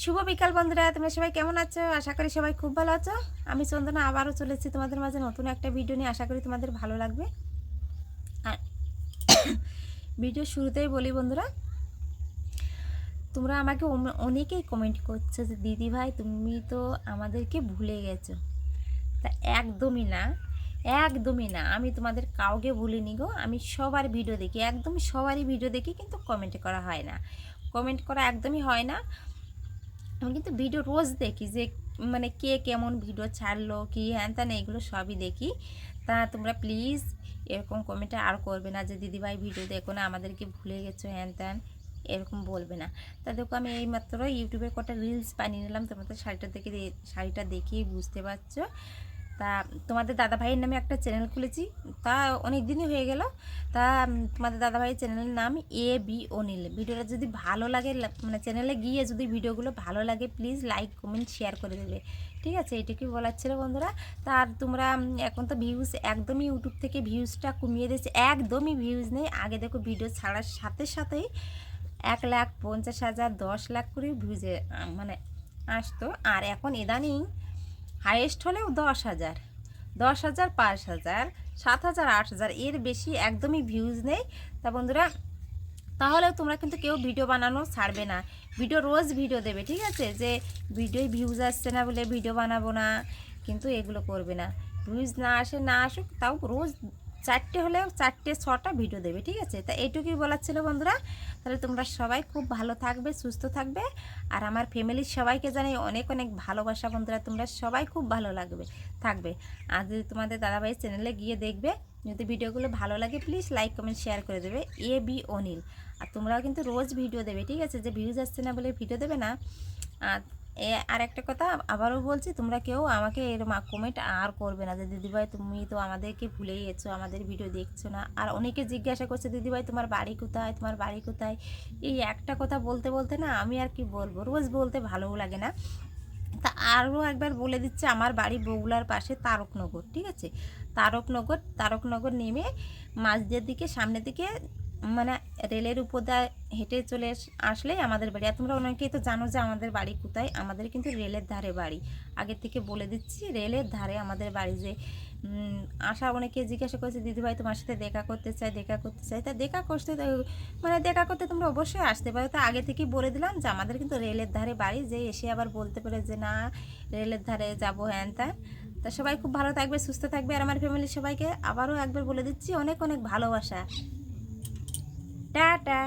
শুভ বিকাল বন্ধুরা, তোমরা সবাই কেমন আছো? আশা করি সবাই খুব ভালো আছো। আমি চন্দনা, আবারও চলেছি তোমাদের মাঝে নতুন একটা ভিডিও নিয়ে। আশা করি তোমাদের ভালো লাগবে। আর ভিডিও শুরুতেই বলি বন্ধুরা, তোমরা আমাকে অনেকেই কমেন্ট করছ যে, দিদি ভাই, তুমি তো আমাদেরকে ভুলে গেছো। তা একদমই না একদমই না। আমি তোমাদের কাউকে ভুলিনি গো। আমি সবার ভিডিও দেখি। একদম সবারই ভিডিও দেখি, কিন্তু কমেন্ট করা হয় না। কমেন্ট করা একদমই হয় না। আমি কিন্তু ভিডিও রোজ দেখি যে মানে কে কেমন ভিডিও ছাড়লো, কি হ্যান ত্যান এগুলো সবই দেখি। তা তোমরা প্লিজ এরকম কমেন্টে আর করবে না যে, দিদিভাই ভিডিও দেখো না, আমাদেরকে ভুলে গেছো হ্যান ত্যান, এরকম বলবে না। তা দেখো, আমি এইমাত্র ইউটিউবে কটা রিলস বানিয়ে নিলাম তোমাদের শাড়িটা দেখে শাড়িটা দেখেই বুঝতে পারছ। তা তোমাদের দাদা ভাইয়ের নামে একটা চ্যানেল খুলেছি। তা অনেক দিনই হয়ে গেল। তা তোমাদের দাদা ভাইয়ের চ্যানেলের নাম এ বি অনিল ভিডিওটা যদি ভালো লাগে মানে চ্যানেলে গিয়ে যদি ভিডিওগুলো ভালো লাগে প্লিজ লাইক কমেন্ট শেয়ার করে দেবে। ঠিক আছে? এটুকুই বলার ছিল বন্ধুরা। তার তোমরা এখন তো ভিউজ একদমই ইউটিউব থেকে ভিউজটা কমিয়ে দিয়েছে। একদমই ভিউজ নেই। আগে দেখো ভিডিও ছাড়ার সাথে সাথেই এক লাখ পঞ্চাশ হাজার, দশ লাখ করে ভিউজে মানে আসতো। আর এখন ইদানিং হাইয়েস্ট হলেও দশ হাজার। দশ হাজার, পাঁচ হাজার, সাত হাজার, আট হাজার, এর বেশি একদমই ভিউজ নেই। তা বন্ধুরা তাহলে তোমরা কিন্তু কেউ ভিডিও বানানো ছাড়বে না। ভিডিও রোজ ভিডিও দেবে, ঠিক আছে? যে ভিডিওয় ভিউজ আসছে না বলে ভিডিও বানাবো না, কিন্তু এগুলো করবে না। ভিউজ না আসে, না আসুক, তাও রোজ চারটে হলে চারটে, ছটা ভিডিও দেবে, ঠিক আছে? তা এইটুকুই বলার ছিল বন্ধুরা। তাহলে তোমরা সবাই খুব ভালো থাকবে, সুস্থ থাকবে। আর আমার ফ্যামিলির সবাইকে জানাই অনেক অনেক ভালোবাসা বন্ধুরা। তোমরা সবাই খুব ভালো লাগবে, থাকবে। আর যদি তোমাদের দাদাভাই চ্যানেলে গিয়ে দেখবে, যদি ভিডিওগুলো ভালো লাগে প্লিজ লাইক কমেন্ট শেয়ার করে দেবে। এ বি অনিল আর তোমরাও কিন্তু রোজ ভিডিও দেবে, ঠিক আছে? যে ভিউজ আসছে না বলে ভিডিও দেবে না। আর এ আর একটা কথা, আবারও বলছি, তোমরা কেউ আমাকে এর কমেন্ট আর করবে না যে, দিদিভাই, তুমি তো আমাদেরকে ভুলেই গেছো, আমাদের ভিডিও দেখছ না। আর অনেকে জিজ্ঞাসা করছে, দিদিভাই, তোমার বাড়ি কোথায়? তোমার বাড়ি কোথায়? এই একটা কথা বলতে বলতে না আমি আর কি বলব? রোজ বলতে ভালোও লাগে না। তা আরও একবার বলে দিচ্ছে, আমার বাড়ি বগুলার পাশে তারকনগর, ঠিক আছে? তারকনগর তারকনগর নেমে মাঝদের দিকে, সামনের দিকে মানে রেলের উপর হেঁটে চলে আস- আসলেই আমাদের বাড়ি। আর তোমরা অনেকেই তো জানো যে আমাদের বাড়ি কোথায়? আমাদের কিন্তু রেলের ধারে বাড়ি। আগের থেকে বলে দিচ্ছি, রেলের ধারে আমাদের বাড়ি যে আশা অনেকে জিজ্ঞাসা করেছে, দিদিভাই, তোমার সাথে দেখা করতে চাই, দেখা করতে চাই? তা দেখা করতে মানে দেখা করতে তোমরা অবশ্যই আসতে পারো। তা আগে থেকেই বলে দিলাম যে আমাদের কিন্তু রেলের ধারে বাড়ি। যে এসে আবার বলতে পারে যে, না, রেলের ধারে যাব হ্যান ত্যান। তা সবাই খুব ভালো থাকবে, সুস্থ থাকবে। আর আমার ফ্যামিলির সবাইকে আবারও একবার বলে দিচ্ছি, অনেক অনেক ভালোবাসা। টাটা